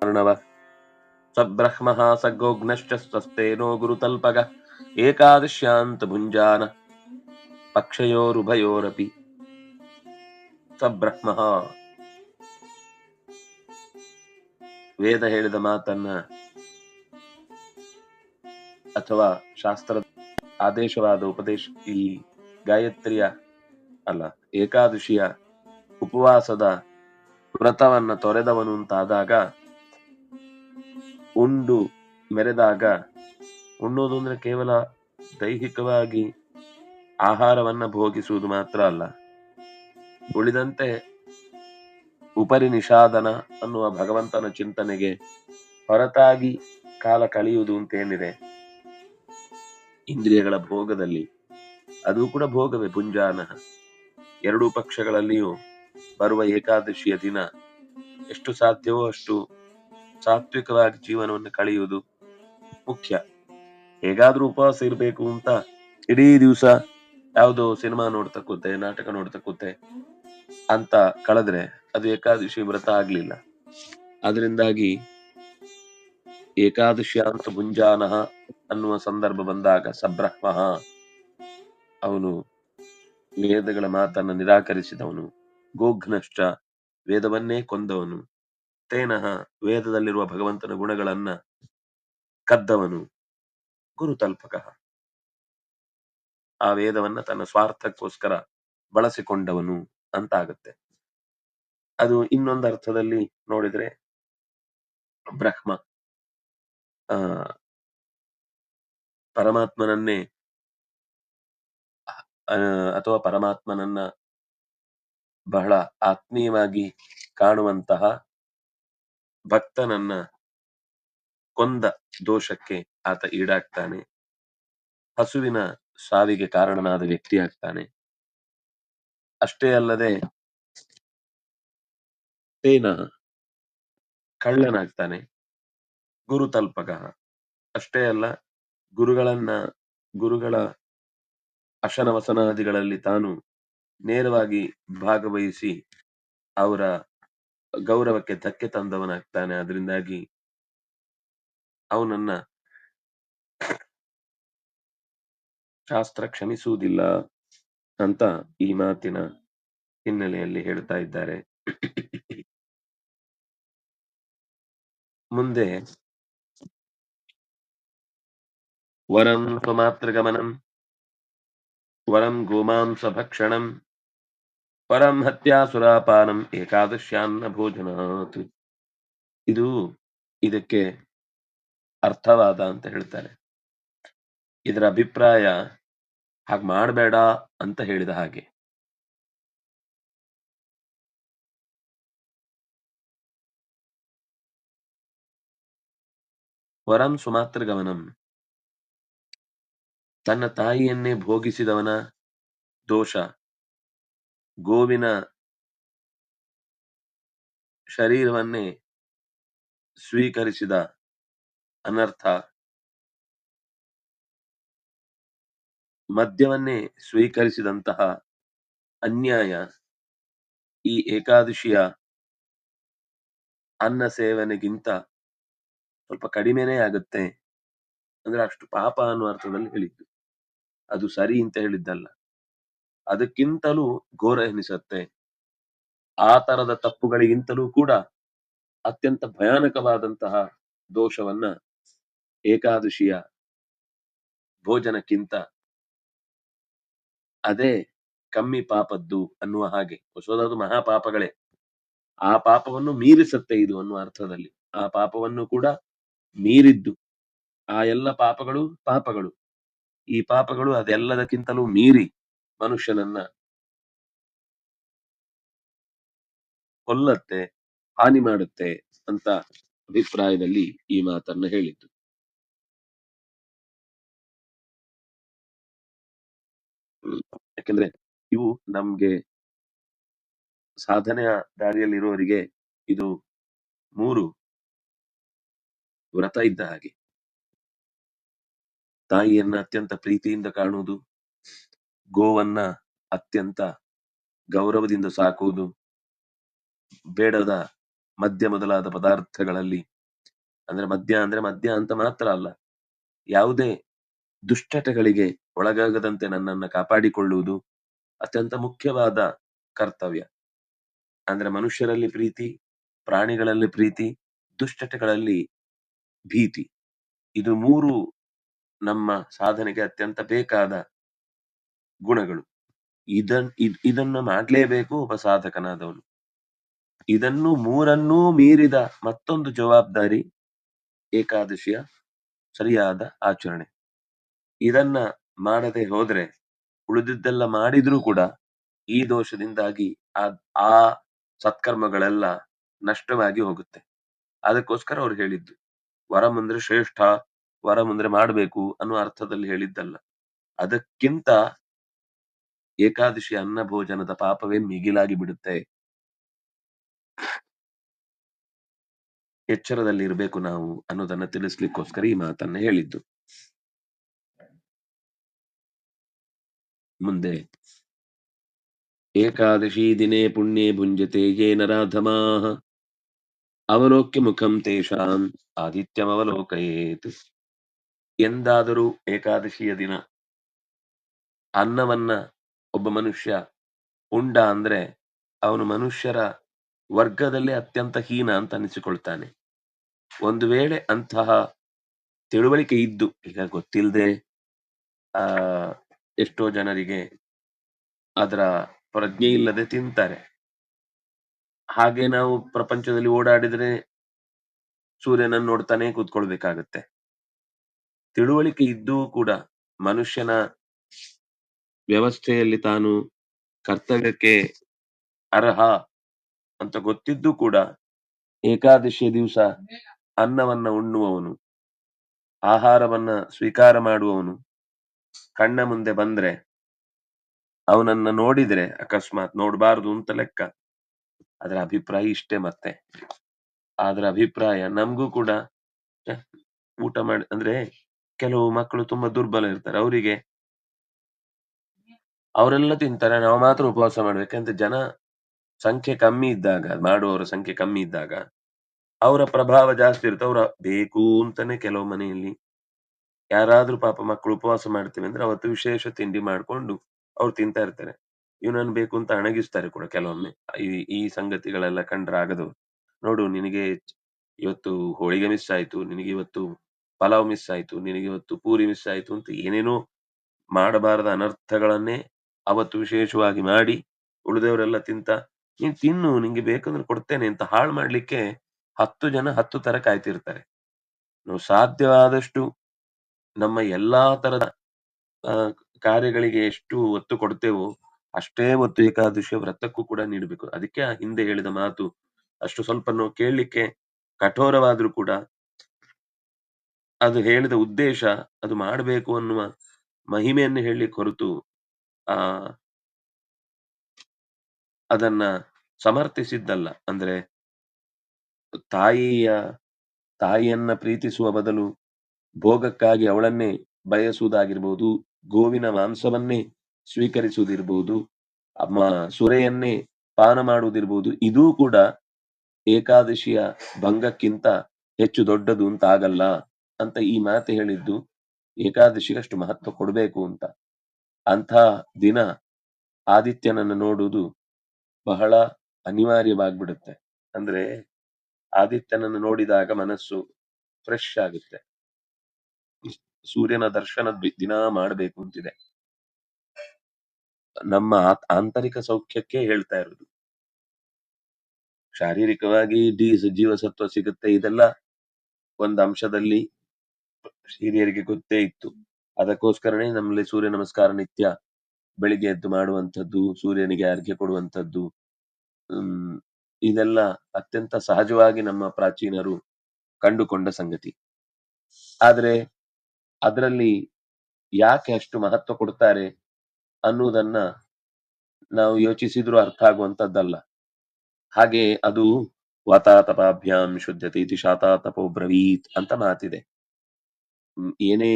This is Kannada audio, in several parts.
अर्णव स ब्रह्मः स गोघ्नश्च स्वस्तेनो गुरुतल्पग एकादश्यान्त भुञ्जान पक्षयोरुभयोरपि ಸ ಬ್ರಹ್ಮ ವೇದ ಹೇಳಿದ ಮಾತನ್ನ ಅಥವಾ ಶಾಸ್ತ್ರದ ಆದೇಶವಾದ ಉಪದೇಶ ಈ ಗಾಯತ್ರಿಯ ಅಲ್ಲ ಏಕಾದಶಿಯ ಉಪವಾಸದ ವ್ರತವನ್ನ ತೊರೆದವನು ಅಂತಾದಾಗ ಉಂಡು ಮೆರೆದಾಗ, ಉಣ್ಣೋದು ಅಂದ್ರೆ ಕೇವಲ ದೈಹಿಕವಾಗಿ ಆಹಾರವನ್ನ ಭೋಗಿಸುವುದು ಮಾತ್ರ ಅಲ್ಲ. ಉಳಿದಂತೆ ಉಪರಿ ನಿಷಾದನ ಅನ್ನುವ ಭಗವಂತನ ಚಿಂತನೆಗೆ ಹೊರತಾಗಿ ಕಾಲ ಕಳೆಯುವುದು ಅಂತೇನಿದೆ. ಇಂದ್ರಿಯಗಳ ಭೋಗದಲ್ಲಿ ಅದು ಕೂಡ ಭೋಗವೇ ಪುಂಜಾನ ಎರಡೂ ಪಕ್ಷಗಳಲ್ಲಿಯೂ ಬರುವ ಏಕಾದಶಿಯ ದಿನ ಎಷ್ಟು ಸಾಧ್ಯವೋ ಅಷ್ಟು ಸಾತ್ವಿಕವಾಗಿ ಜೀವನವನ್ನು ಕಳೆಯುವುದು ಮುಖ್ಯ. ಹೇಗಾದ್ರೂ ಉಪವಾಸ ಇರಬೇಕು ಅಂತ ಇಡೀ ದಿವಸ ಯಾವುದೋ ಸಿನಿಮಾ ನೋಡ್ತಾ ನಾಟಕ ನೋಡ್ತಾ ಅಂತ ಕಳೆದ್ರೆ ಅದು ಏಕಾದಶಿ ವ್ರತ ಆಗ್ಲಿಲ್ಲ. ಅದರಿಂದಾಗಿ ಏಕಾದಶಿ ಅಂತ ಮುಂಜಾನಃ ಅನ್ನುವ ಸಂದರ್ಭ ಬಂದಾಗ ಸಬ್ರಹ್ಮ ಅವನು ವೇದಗಳ ಮಾತನ್ನ ನಿರಾಕರಿಸಿದವನು ಗೋಘ್ನಷ್ಟ ವೇದವನ್ನೇ ಕೊಂದವನು. ತೇನಃ ವೇದದಲ್ಲಿರುವ ಭಗವಂತನ ಗುಣಗಳನ್ನ ಕದ್ದವನು ಗುರುತಲ್ಪಕ. ಆ ವೇದವನ್ನ ತನ್ನ ಸ್ವಾರ್ಥಕ್ಕೋಸ್ಕರ ಬಳಸಿಕೊಂಡವನು ಅಂತ ಆಗುತ್ತೆ ಅದು ಇನ್ನೊಂದು ಅರ್ಥದಲ್ಲಿ ನೋಡಿದ್ರೆ ಬ್ರಹ್ಮ. ಆ, ಪರಮಾತ್ಮನನ್ನೇ ಅಥವಾ ಪರಮಾತ್ಮನನ್ನ ಬಹಳ ಆತ್ಮೀಯವಾಗಿ ಕಾಣುವಂತಹ ಭಕ್ತನನ್ನ ಕೊಂದ ದೋಷಕ್ಕೆ ಆತ ಈಡಾಗ್ತಾನೆ. ಹಸುವಿನ ಸಾವಿಗೆ ಕಾರಣನಾದ ವ್ಯಕ್ತಿ ಆಗ್ತಾನೆ. ಅಷ್ಟೇ ಅಲ್ಲದೆ ತೇನ ಕಳ್ಳನಾಗ್ತಾನೆ. ಗುರು ತಲ್ಪಕ ಅಷ್ಟೇ ಅಲ್ಲ, ಗುರುಗಳನ್ನ, ಗುರುಗಳ ಅಶನವಸನಾದಿಗಳಲ್ಲಿ ತಾನು ನೇರವಾಗಿ ಭಾಗವಹಿಸಿ ಅವರ ಗೌರವಕ್ಕೆ ಧಕ್ಕೆ ತಂದವನಾಗ್ತಾನೆ. ಅದರಿಂದಾಗಿ ಅವನನ್ನ ಶಾಸ್ತ್ರ ಕ್ಷಮಿಸುವುದಿಲ್ಲ ಅಂತ ಈ ಮಾತಿನ ಹಿನ್ನೆಲೆಯಲ್ಲಿ ಹೇಳ್ತಾ ಇದ್ದಾರೆ. ಮುಂದೆ ವರಂ ಸ್ವಮಾತೃಗಮನಂ ವರಂ ಗೋಮಾಂಸ ಭಕ್ಷಣಂ. ಪರಂ ಹತ್ಯಾಸುರಾಪಾನಂ ಏಕಾದಶ್ಯಾನ್ನ ಭೋಜನಾತ್ ಇದು ಇದಕ್ಕೆ ಅರ್ಥವಾದ ಅಂತ ಹೇಳ್ತಾರೆ. ಇದರ ಅಭಿಪ್ರಾಯ ಹಾಗೆ ಮಾಡಬೇಡ ಅಂತ ಹೇಳಿದ ಹಾಗೆ. ವರಂ ಸುಮಾತೃಗಮನಂ. ತನ್ನ ತಾಯಿಯನ್ನೇ ಭೋಗಿಸಿದವನ ದೋಷ ಗೋವಿನ ಶರೀರವನ್ನೇ ಸ್ವೀಕರಿಸಿದ ಅನರ್ಥ. ಮದ್ಯವನ್ನೇ ಸ್ವೀಕರಿಸಿದಂತಹ ಅನ್ಯಾಯ ಈ ಏಕಾದಶಿಯ ಅನ್ನ ಸೇವನೆಗಿಂತ ಸ್ವಲ್ಪ ಕಡಿಮೆನೇ ಆಗುತ್ತೆ. ಅಂದ್ರೆ ಅಷ್ಟು ಪಾಪ ಅನ್ನುವ ಅರ್ಥದಲ್ಲಿ ಹೇಳಿದ್ದು. ಅದು ಸರಿ ಅಂತ ಹೇಳಿದ್ದಲ್ಲ. ಅದಕ್ಕಿಂತಲೂ ಘೋರ ಎನಿಸುತ್ತೆ. ಆ ತರದ ತಪ್ಪುಗಳಿಗಿಂತಲೂ ಕೂಡ ಅತ್ಯಂತ ಭಯಾನಕವಾದಂತಹ ದೋಷವನ್ನ ಏಕಾದಶಿಯ ಭೋಜನಕ್ಕಿಂತ ಅದೇ ಕಮ್ಮಿ ಪಾಪದ್ದು ಅನ್ನುವ ಹಾಗೆ. ಹೊಸದಾದ ಮಹಾಪಾಪಗಳೇ. ಆ ಪಾಪವನ್ನು ಮೀರಿಸತ್ತೆ ಇದು ಅನ್ನುವ ಅರ್ಥದಲ್ಲಿ. ಆ ಪಾಪವನ್ನು ಕೂಡ ಮೀರಿದ್ದು. ಆ ಎಲ್ಲ ಪಾಪಗಳು ಪಾಪಗಳು. ಈ ಪಾಪಗಳು ಅದೆಲ್ಲದಕ್ಕಿಂತಲೂ ಮೀರಿ ಮನುಷ್ಯನನ್ನ ಕೊಲ್ಲತ್ತೆ, ಹಾನಿ ಮಾಡುತ್ತೆ ಅಂತ ಅಭಿಪ್ರಾಯದಲ್ಲಿ ಈ ಮಾತನ್ನ ಹೇಳಿದ್ದು. ಯಾಕಂದ್ರೆ ಇವು ನಮ್ಗೆ ಸಾಧನೆಯ ದಾರಿಯಲ್ಲಿರುವವರಿಗೆ ಇದು ಮೂರು ವ್ರತ ಇದ್ದ ಹಾಗೆ ತಾಯಿಯನ್ನ ಅತ್ಯಂತ ಪ್ರೀತಿಯಿಂದ ಕಾಣುವುದು ಗೋವನ್ನ ಅತ್ಯಂತ ಗೌರವದಿಂದ ಸಾಕುವುದು ಬೇಡದ ಮದ್ಯ ಮೊದಲಾದ ಪದಾರ್ಥಗಳಲ್ಲಿ, ಅಂದ್ರೆ ಮದ್ಯ ಅಂದ್ರೆ ಮದ್ಯ ಅಂತ ಮಾತ್ರ ಅಲ್ಲ, ಯಾವುದೇ ದುಶ್ಚಟಗಳಿಗೆ ಒಳಗಾಗದಂತೆ ನನ್ನನ್ನ ಕಾಪಾಡಿಕೊಳ್ಳುವುದು ಅತ್ಯಂತ ಮುಖ್ಯವಾದ ಕರ್ತವ್ಯ. ಅಂದ್ರೆ ಮನುಷ್ಯರಲ್ಲಿ ಪ್ರೀತಿ, ಪ್ರಾಣಿಗಳಲ್ಲಿ ಪ್ರೀತಿ ದುಶ್ಚಟಗಳಲ್ಲಿ ಭೀತಿ. ಇದು ಮೂರು ನಮ್ಮ ಸಾಧನೆಗೆ ಅತ್ಯಂತ ಬೇಕಾದ ಗುಣಗಳು. ಇದನ್, ಇದ್- ಇದನ್ನ ಮಾಡ್ಲೇಬೇಕು ಒಬ್ಬ ಸಾಧಕನಾದವನು. ಇದನ್ನು ಮೂರನ್ನೂ ಮೀರಿದ ಮತ್ತೊಂದು ಜವಾಬ್ದಾರಿ ಏಕಾದಶಿಯ ಸರಿಯಾದ ಆಚರಣೆ. ಇದನ್ನ ಮಾಡದೆ ಹೋದ್ರೆ, ಉಳಿದಿದ್ದೆಲ್ಲ ಮಾಡಿದ್ರೂ ಕೂಡ ಈ ದೋಷದಿಂದಾಗಿ ಆ ಸತ್ಕರ್ಮಗಳೆಲ್ಲ ನಷ್ಟವಾಗಿ ಹೋಗುತ್ತೆ. ಅದಕ್ಕೋಸ್ಕರ ಅವ್ರು ಹೇಳಿದ್ದು, ವರ ಮುಂದ್ರೆ ಶ್ರೇಷ್ಠ, ವರ ಮುಂದ್ರೆ ಮಾಡಬೇಕು ಅನ್ನೋ ಅರ್ಥದಲ್ಲಿ ಹೇಳಿದ್ದಲ್ಲ. ಅದಕ್ಕಿಂತ ಏಕಾದಶಿ ಅನ್ನ ಭೋಜನದ ಪಾಪವೇ ಮಿಗಿಲಾಗಿ ಬಿಡುತ್ತೆ. ಎಚ್ಚರದಲ್ಲಿ ಇರಬೇಕು ನಾವು ಅನ್ನೋದನ್ನ ತಿಳಿಸ್ಲಿಕ್ಕೋಸ್ಕರ ಈ ಮಾತನ್ನ ಹೇಳಿದ್ದು. ಮುಂದೆ. ಏಕಾದಶಿ ದಿನೇ ಪುಣ್ಯೇ ಭುಂಜತೆ ಏನರಾಧಮಾಹ ರಾಧಮಾಃ ಅವಲೋಕ್ಯ ಮುಖಂ ತೇಷಾಂ ಆದಿತ್ಯವಲೋಕಯೇತ್ ಎಂದಾದರೂ ಏಕಾದಶಿಯ ದಿನ ಅನ್ನವನ್ನ ಒಬ್ಬ ಮನುಷ್ಯ ಉಂಡ ಅಂದ್ರೆ ಅವನು ಮನುಷ್ಯರ ವರ್ಗದಲ್ಲೇ ಅತ್ಯಂತ ಹೀನ ಅಂತ ಅನಿಸಿಕೊಳ್ತಾನೆ. ಒಂದು ವೇಳೆ ಅಂತಹ ತಿಳುವಳಿಕೆ ಇದ್ದು, ಈಗ ಗೊತ್ತಿಲ್ಲದೆ ಆ, ಎಷ್ಟೋ ಜನರಿಗೆ ಅದರ ಪ್ರಜ್ಞೆ ಇಲ್ಲದೆ ತಿಂತಾರೆ. ಹಾಗೆ ನಾವು ಪ್ರಪಂಚದಲ್ಲಿ ಓಡಾಡಿದ್ರೆ ಸೂರ್ಯನನ್ನು ನೋಡ್ತಾನೆ ಕೂತ್ಕೊಳ್ಬೇಕಾಗತ್ತೆ. ತಿಳುವಳಿಕೆ ಇದ್ದೂ ಕೂಡ ಮನುಷ್ಯನ ವ್ಯವಸ್ಥೆಯಲ್ಲಿ ತಾನು ಕರ್ತವ್ಯಕ್ಕೆ ಅರ್ಹ ಅಂತ ಗೊತ್ತಿದ್ದು ಕೂಡ ಏಕಾದಶಿಯ ದಿವಸ ಅನ್ನವನ್ನ ಉಣ್ಣುವವನು, ಆಹಾರವನ್ನ ಸ್ವೀಕಾರ ಮಾಡುವವನು. ಕಣ್ಣ ಮುಂದೆ ಬಂದ್ರೆ ಅವನನ್ನ ನೋಡಿದ್ರೆ ಅಕಸ್ಮಾತ್ ನೋಡಬಾರದು ಅಂತ ಲೆಕ್ಕ. ಅದರ ಅಭಿಪ್ರಾಯ ಇಷ್ಟೇ ಮತ್ತೆ. ಅದರ ಅಭಿಪ್ರಾಯ ನಮಗೂ ಕೂಡ ಊಟ ಮಾಡಿ, ಅಂದ್ರೆ ಕೆಲವು ಮಕ್ಕಳು ತುಂಬಾ ದುರ್ಬಲ ಇರ್ತಾರೆ. ಅವರಿಗೆ ಅವರೆಲ್ಲ ತಿಂತಾರೆ, ನಾವು ಮಾತ್ರ ಉಪವಾಸ ಮಾಡ್ಬೇಕಂತ ಜನ ಸಂಖ್ಯೆ ಕಮ್ಮಿ ಇದ್ದಾಗ, ಮಾಡುವವರ ಸಂಖ್ಯೆ ಕಮ್ಮಿ ಇದ್ದಾಗ ಅವರ ಪ್ರಭಾವ ಜಾಸ್ತಿ ಇರುತ್ತೆ. ಅವರ ಬೇಕು ಅಂತಾನೆ ಕೆಲವು ಮನೆಯಲ್ಲಿ ಯಾರಾದ್ರೂ ಪಾಪ ಮಕ್ಕಳು ಉಪವಾಸ ಮಾಡ್ತೀವಿ ಅಂದ್ರೆ ಅವತ್ತು ವಿಶೇಷ ತಿಂಡಿ ಮಾಡ್ಕೊಂಡು ಅವ್ರು ತಿಂತಾ ಇರ್ತಾರೆ. ಇವನನ್ನು ಬೇಕು ಅಂತ ಅಣಗಿಸ್ತಾರೆ ಕೂಡ ಕೆಲವೊಮ್ಮೆ. ಈ ಈ ಸಂಗತಿಗಳೆಲ್ಲ ಕಂಡ್ರೆ ಆಗದು. ನೋಡು, ನಿನಗೆ ಇವತ್ತು ಹೋಳಿಗೆ ಮಿಸ್ ಆಯ್ತು, ನಿನಗೆ ಇವತ್ತು ಪಲಾವ್ ಮಿಸ್ ಆಯ್ತು, ನಿನಗೆ ಇವತ್ತು ಪೂರಿ ಮಿಸ್ ಆಯ್ತು ಅಂತ ಏನೇನೋ ಮಾಡಬಾರದ ಅನರ್ಥಗಳನ್ನೇ ಅವತ್ತು ವಿಶೇಷವಾಗಿ ಮಾಡಿ ಉಳಿದವರೆಲ್ಲ ತಿಂತ, ನೀನ್ ತಿನ್ನು, ನಿಂಗೆ ಬೇಕಂದ್ರೆ ಕೊಡ್ತೇನೆ ಅಂತ ಹಾಳು ಮಾಡ್ಲಿಕ್ಕೆ ಹತ್ತು ಜನ ಹತ್ತು ತರ ಕಾಯ್ತಿರ್ತಾರೆ. ನಾವು ಸಾಧ್ಯವಾದಷ್ಟು ನಮ್ಮ ಎಲ್ಲಾ ತರದ ಕಾರ್ಯಗಳಿಗೆ ಎಷ್ಟು ಒತ್ತು ಕೊಡ್ತೇವೋ ಅಷ್ಟೇ ಒತ್ತು ಏಕಾದಶಿಯ ವ್ರತಕ್ಕೂ ಕೂಡ ನೀಡಬೇಕು. ಅದಕ್ಕೆ ಹಿಂದೆ ಹೇಳಿದ ಮಾತು ಅಷ್ಟು ಸ್ವಲ್ಪ ನಾವು ಕೇಳಲಿಕ್ಕೆ ಕಠೋರವಾದ್ರೂ ಕೂಡ ಅದು ಹೇಳಿದ ಉದ್ದೇಶ ಅದು ಮಾಡಬೇಕು ಅನ್ನುವ ಮಹಿಮೆಯನ್ನು ಹೇಳಿ ಹೊರತು ಆ, ಅದನ್ನ ಸಮರ್ಥಿಸಿದ್ದಲ್ಲ. ಅಂದ್ರೆ, ತಾಯಿಯ, ತಾಯಿಯನ್ನ ಪ್ರೀತಿಸುವ ಬದಲು ಭೋಗಕ್ಕಾಗಿ ಅವಳನ್ನೇ ಬಯಸುವುದಾಗಿರ್ಬೋದು, ಗೋವಿನ ಮಾಂಸವನ್ನೇ ಸ್ವೀಕರಿಸುವುದಿರ್ಬೋದು, ಅಮ್ಮ ಸುರೆಯನ್ನೇ ಪಾನ ಮಾಡುವುದಿರ್ಬೋದು, ಇದೂ ಕೂಡ ಏಕಾದಶಿಯ ಭಂಗಕ್ಕಿಂತ ಹೆಚ್ಚು ದೊಡ್ಡದು ಅಂತ ಆಗಲ್ಲ ಅಂತ ಈ ಮಾತು ಹೇಳಿದ್ದು ಏಕಾದಶಿಗಷ್ಟು ಮಹತ್ವ ಕೊಡಬೇಕು ಅಂತ. ಅಂಥ ದಿನ ಆದಿತ್ಯನನ್ನು ನೋಡುವುದು ಬಹಳ ಅನಿವಾರ್ಯವಾಗ್ಬಿಡುತ್ತೆ. ಅಂದ್ರೆ ಆದಿತ್ಯನನ್ನು ನೋಡಿದಾಗ ಮನಸ್ಸು ಫ್ರೆಶ್ ಆಗುತ್ತೆ. ಸೂರ್ಯನ ದರ್ಶನ ದಿನ ಮಾಡಬೇಕು ಅಂತಿದೆ. ನಮ್ಮ ಆಂತರಿಕ ಸೌಖ್ಯಕ್ಕೆ ಹೇಳ್ತಾ ಇರೋದು. ಶಾರೀರಿಕವಾಗಿ ಡಿ ಜೀವಸತ್ವ ಸಿಗುತ್ತೆ. ಇದೆಲ್ಲ ಒಂದು ಅಂಶದಲ್ಲಿ ಹಿರಿಯರಿಗೆ ಗೊತ್ತೇ ಇತ್ತು. ಅದಕ್ಕೋಸ್ಕರನೇ ನಮ್ಮಲ್ಲಿ ಸೂರ್ಯ ನಮಸ್ಕಾರ ನಿತ್ಯ ಬೆಳಿಗ್ಗೆ ಎದ್ದು ಮಾಡುವಂಥದ್ದು, ಸೂರ್ಯನಿಗೆ ಅರ್ಘ್ಯ ಕೊಡುವಂಥದ್ದು ಇದೆಲ್ಲ ಅತ್ಯಂತ ಸಹಜವಾಗಿ ನಮ್ಮ ಪ್ರಾಚೀನರು ಕಂಡುಕೊಂಡ ಸಂಗತಿ. ಆದರೆ ಅದರಲ್ಲಿ ಯಾಕೆ ಅಷ್ಟು ಮಹತ್ವ ಕೊಡ್ತಾರೆ ಅನ್ನುವುದನ್ನ ನಾವು ಯೋಚಿಸಿದ್ರು ಅರ್ಥ ಆಗುವಂತದ್ದಲ್ಲ ಹಾಗೆ ಅದು ವಾತಾತಪಾಭ್ಯಾಂ ಶುದ್ಧತೆ ಇತಿ ಶಾತಾತಪೋ ಬ್ರವೀತ್ ಅಂತ ಮಾತಿದೆ. ಏನೇ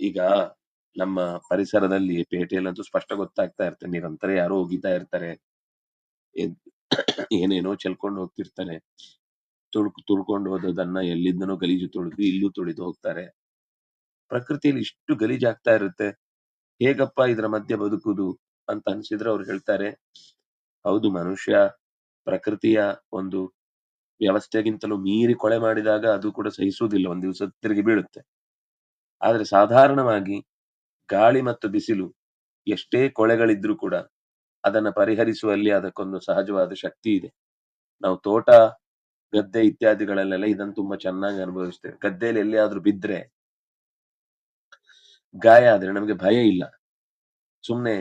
ಈಗ ನಮ್ಮ ಪರಿಸರದಲ್ಲಿ ಪೇಟೆಯಲ್ಲಂತೂ ಸ್ಪಷ್ಟ ಗೊತ್ತಾಗ್ತಾ ಇರ್ತದೆ ನಿರಂತರ ಯಾರೋ ಹೋಗಿತಾ ಇರ್ತಾರೆ. ಎದ್- ಏನೇನೋ ಚೆಲ್ಕೊಂಡು ಹೋಗ್ತಿರ್ತಾರೆ. ತುಳ್ಕ್, ತುಳ್ಕೊಂಡು ಹೋದದನ್ನ ಎಲ್ಲಿಂದನೋ ಗಲೀಜು ತುಳಿದು ಇಲ್ಲೂ ತುಳಿದು ಹೋಗ್ತಾರೆ. ಪ್ರಕೃತಿಯಲ್ಲಿ ಇಷ್ಟು ಗಲೀಜಾಗ್ತಾ ಇರುತ್ತೆ. ಹೇಗಪ್ಪ ಇದರ ಮಧ್ಯೆ ಬದುಕುದು ಅಂತ ಅನ್ಸಿದ್ರೆ ಅವ್ರು ಹೇಳ್ತಾರೆ. ಹೌದು ಮನುಷ್ಯ ಪ್ರಕೃತಿಯ ಒಂದು ವ್ಯವಸ್ಥೆಗಿಂತಲೂ ಮೀರಿ ಕೊಳೆ ಮಾಡಿದಾಗ ಅದು ಕೂಡ ಸಹಿಸುವುದಿಲ್ಲ. ಒಂದ್ ದಿವಸ ತಿರುಗಿ ಬೀಳುತ್ತೆ. ಆದ್ರೆ ಸಾಧಾರಣವಾಗಿ ಗಾಳಿ ಮತ್ತು ಬಿಸಿಲು ಎಷ್ಟೇ ಕೊಳೆಗಳಿದ್ರೂ ಕೂಡ ಅದನ್ನ ಪರಿಹರಿಸುವಲ್ಲಿ ಅದಕ್ಕೊಂದು ಸಹಜವಾದ ಶಕ್ತಿ ಇದೆ. ನಾವು ತೋಟ, ಗದ್ದೆ ಇತ್ಯಾದಿಗಳಲ್ಲೆಲ್ಲ ಇದನ್ನು ತುಂಬಾ ಚೆನ್ನಾಗಿ ಅನುಭವಿಸ್ತೇವೆ. ಗದ್ದೆಯಲ್ಲಿ ಎಲ್ಲಿಯಾದ್ರೂ ಬಿದ್ರೆ ಗಾಯ ಆದ್ರೆ ನಮಗೆ ಭಯ ಇಲ್ಲ. ಸುಮ್ಮನೆ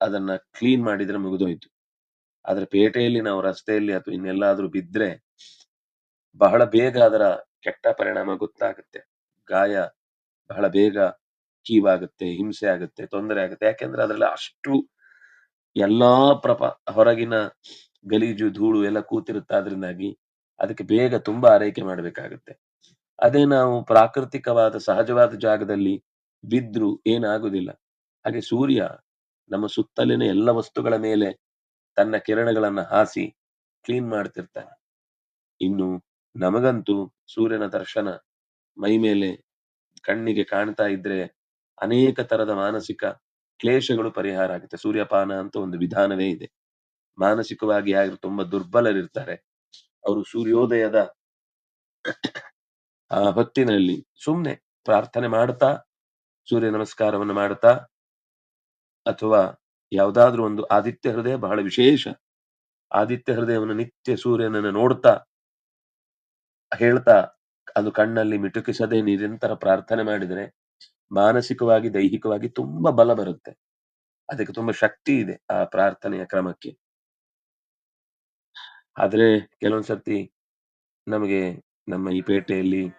ಅದನ್ನ ಕ್ಲೀನ್ ಮಾಡಿದ್ರೆ ಮುಗಿದೋಯ್ತು. ಆದ್ರೆ ಪೇಟೆಯಲ್ಲಿ ನಾವು ರಸ್ತೆಯಲ್ಲಿ ಅಥವಾ ಇನ್ನೆಲ್ಲಾದ್ರೂ ಬಿದ್ರೆ ಬಹಳ ಬೇಗ ಅದರ ಕೆಟ್ಟ ಪರಿಣಾಮ ಗೊತ್ತಾಗುತ್ತೆ. ಗಾಯ ಬಹಳ ಬೇಗ ಕೀವಾಗುತ್ತೆ ಹಿಂಸೆ ಆಗುತ್ತೆ, ತೊಂದರೆ ಆಗುತ್ತೆ. ಯಾಕೆಂದ್ರೆ ಅದ್ರಲ್ಲಿ ಅಷ್ಟು ಎಲ್ಲಾ ಪ್ರಪ, ಹೊರಗಿನ ಗಲೀಜು, ಧೂಳು ಎಲ್ಲ ಕೂತಿರುತ್ತೆ ಅದರಿಂದಾಗಿ ಅದಕ್ಕೆ ಬೇಗ ತುಂಬಾ ಆರೈಕೆ ಮಾಡಬೇಕಾಗುತ್ತೆ. ಅದೇ ನಾವು ಪ್ರಾಕೃತಿಕವಾದ, ಸಹಜವಾದ ಜಾಗದಲ್ಲಿ ಬಿದ್ರು ಏನಾಗುದಿಲ್ಲ ಹಾಗೆ ಸೂರ್ಯ ನಮ್ಮ ಸುತ್ತಲಿನ ಎಲ್ಲ ವಸ್ತುಗಳ ಮೇಲೆ ತನ್ನ ಕಿರಣಗಳನ್ನ ಹಾಸಿ ಕ್ಲೀನ್ ಮಾಡ್ತಿರ್ತಾನೆ. ಇನ್ನು ನಮಗಂತೂ ಸೂರ್ಯನ ದರ್ಶನ ಮೈ ಮೇಲೆ ಕಣ್ಣಿಗೆ ಕಾಣ್ತಾ ಇದ್ರೆ ಅನೇಕ ತರದ ಮಾನಸಿಕ ಕ್ಲೇಶಗಳು ಪರಿಹಾರ ಆಗುತ್ತೆ. ಸೂರ್ಯಪಾನ ಅಂತ ಒಂದು ವಿಧಾನವೇ ಇದೆ. ಮಾನಸಿಕವಾಗಿ ಯಾರು ತುಂಬಾ ದುರ್ಬಲರಿರ್ತಾರೆ. ಅವರು ಸೂರ್ಯೋದಯದ ಆ ಹೊತ್ತಿನಲ್ಲಿ ಸುಮ್ನೆ ಪ್ರಾರ್ಥನೆ ಮಾಡ್ತಾ, ಸೂರ್ಯ ನಮಸ್ಕಾರವನ್ನು ಮಾಡ್ತಾ, ಅಥವಾ ಯಾವುದಾದ್ರೂ ಒಂದು ಆದಿತ್ಯ ಹೃದಯ ಬಹಳ ವಿಶೇಷ ಆದಿತ್ಯ ಹೃದಯವನ್ನು ನಿತ್ಯ ಸೂರ್ಯನನ್ನು ನೋಡ್ತಾ, ಹೇಳ್ತಾ ಅದು ಕಣ್ಣಲ್ಲಿ ಮಿಟುಕಿಸದೆ ನಿರಂತರ ಪ್ರಾರ್ಥನೆ ಮಾಡಿದರೆ ಮಾನಸಿಕವಾಗಿ, ದೈಹಿಕವಾಗಿ ತುಂಬಾ ಬಲ ಬರುತ್ತೆ. ಅದಕ್ಕೆ ತುಂಬಾ ಶಕ್ತಿ ಇದೆ ಆ ಪ್ರಾರ್ಥನೆಯ ಕ್ರಮಕ್ಕೆ. ಆದ್ರೆ ಕೆಲವೊಂದ್ಸರ್ತಿ ನಮಗೆ ನಮ್ಮ ಈ ಪೇಟೆಯಲ್ಲಿ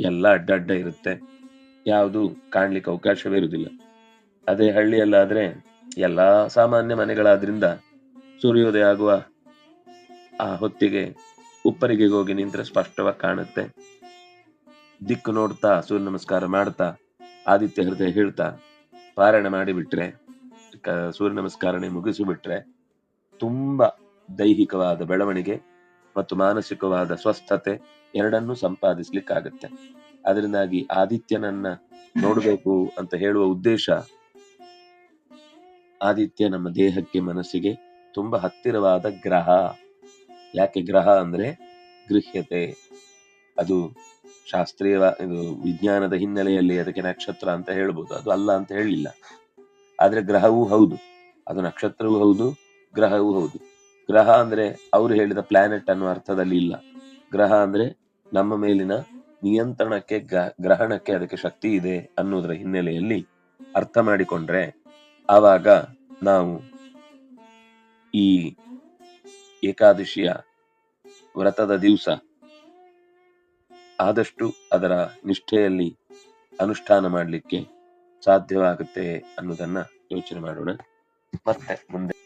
ಎಲ್ಲ ಅಡ್ಡ ಅಡ್ಡ ಇರುತ್ತೆ. ಯಾವುದು ಕಾಣ್ಲಿಕ್ಕೆ ಅವಕಾಶವೇ ಇರುವುದಿಲ್ಲ. ಅದೇ ಹಳ್ಳಿಯಲ್ಲಾದ್ರೆ ಎಲ್ಲ ಸಾಮಾನ್ಯ ಮನೆಗಳಾದ್ರಿಂದ ಸೂರ್ಯೋದಯ ಆಗುವ ಆ ಹೊತ್ತಿಗೆ ಉಪ್ಪರಿಗೆಗೆ ಹೋಗಿ ನಿಂತ್ರೆ ಸ್ಪಷ್ಟವಾಗಿ ಕಾಣುತ್ತೆ. ದಿಕ್ಕು ನೋಡ್ತಾ, ಸೂರ್ಯ ನಮಸ್ಕಾರ ಮಾಡ್ತಾ, ಆದಿತ್ಯ ಹೃದಯ ಹೇಳ್ತಾ, ಪಾರಾಯಣ ಮಾಡಿಬಿಟ್ರೆ ಸೂರ್ಯ ಮುಗಿಸಿ ಮುಗಿಸಿಬಿಟ್ರೆ ತುಂಬಾ ದೈಹಿಕವಾದ ಬೆಳವಣಿಗೆ ಮತ್ತು ಮಾನಸಿಕವಾದ ಸ್ವಸ್ಥತೆ ಎರಡನ್ನೂ ಸಂಪಾದಿಸ್ಲಿಕ್ಕಾಗತ್ತೆ. ಅದರಿಂದಾಗಿ ಆದಿತ್ಯನನ್ನ ನೋಡಬೇಕು ಅಂತ ಹೇಳುವ ಉದ್ದೇಶ, ಆದಿತ್ಯ ನಮ್ಮ ದೇಹಕ್ಕೆ ಮನಸ್ಸಿಗೆ ತುಂಬಾ ಹತ್ತಿರವಾದ ಗ್ರಹ. ಯಾಕೆ ಗ್ರಹ ಅಂದ್ರೆ ಗೃಹ್ಯತೆ. ಅದು ಶಾಸ್ತ್ರೀಯ, ಇದು ವಿಜ್ಞಾನದ ಹಿನ್ನೆಲೆಯಲ್ಲಿ ಅದಕ್ಕೆ ನಕ್ಷತ್ರ ಅಂತ ಹೇಳ್ಬೋದು. ಅದು ಅಲ್ಲ ಅಂತ ಹೇಳಿಲ್ಲ. ಆದ್ರೆ ಗ್ರಹವೂ ಹೌದು. ಅದು ನಕ್ಷತ್ರವೂ ಹೌದು, ಗ್ರಹವೂ ಹೌದು. ಗ್ರಹ ಅಂದ್ರೆ ಅವರು ಹೇಳಿದ ಪ್ಲಾನೆಟ್ ಅನ್ನುವ ಅರ್ಥದಲ್ಲಿ ಇಲ್ಲ. ಗ್ರಹ ಅಂದ್ರೆ ನಮ್ಮ ಮೇಲಿನ ನಿಯಂತ್ರಣಕ್ಕೆ ಗ್ರಹಣಕ್ಕೆ ಅದಕ್ಕೆ ಶಕ್ತಿ ಇದೆ ಅನ್ನೋದರ ಹಿನ್ನೆಲೆಯಲ್ಲಿ ಅರ್ಥ ಮಾಡಿಕೊಂಡ್ರೆ ಆವಾಗ ನಾವು ಈ ಏಕಾದಶಿಯ ವ್ರತದ ದಿವಸ ಆದಷ್ಟು ಅದರ ನಿಷ್ಠೆಯಲ್ಲಿ ಅನುಷ್ಠಾನ ಮಾಡಲಿಕ್ಕೆ ಸಾಧ್ಯವಾಗುತ್ತೆ ಅನ್ನೋದನ್ನ ಯೋಚನೆ ಮಾಡೋಣ. ಮತ್ತೆ ಮುಂದೆ.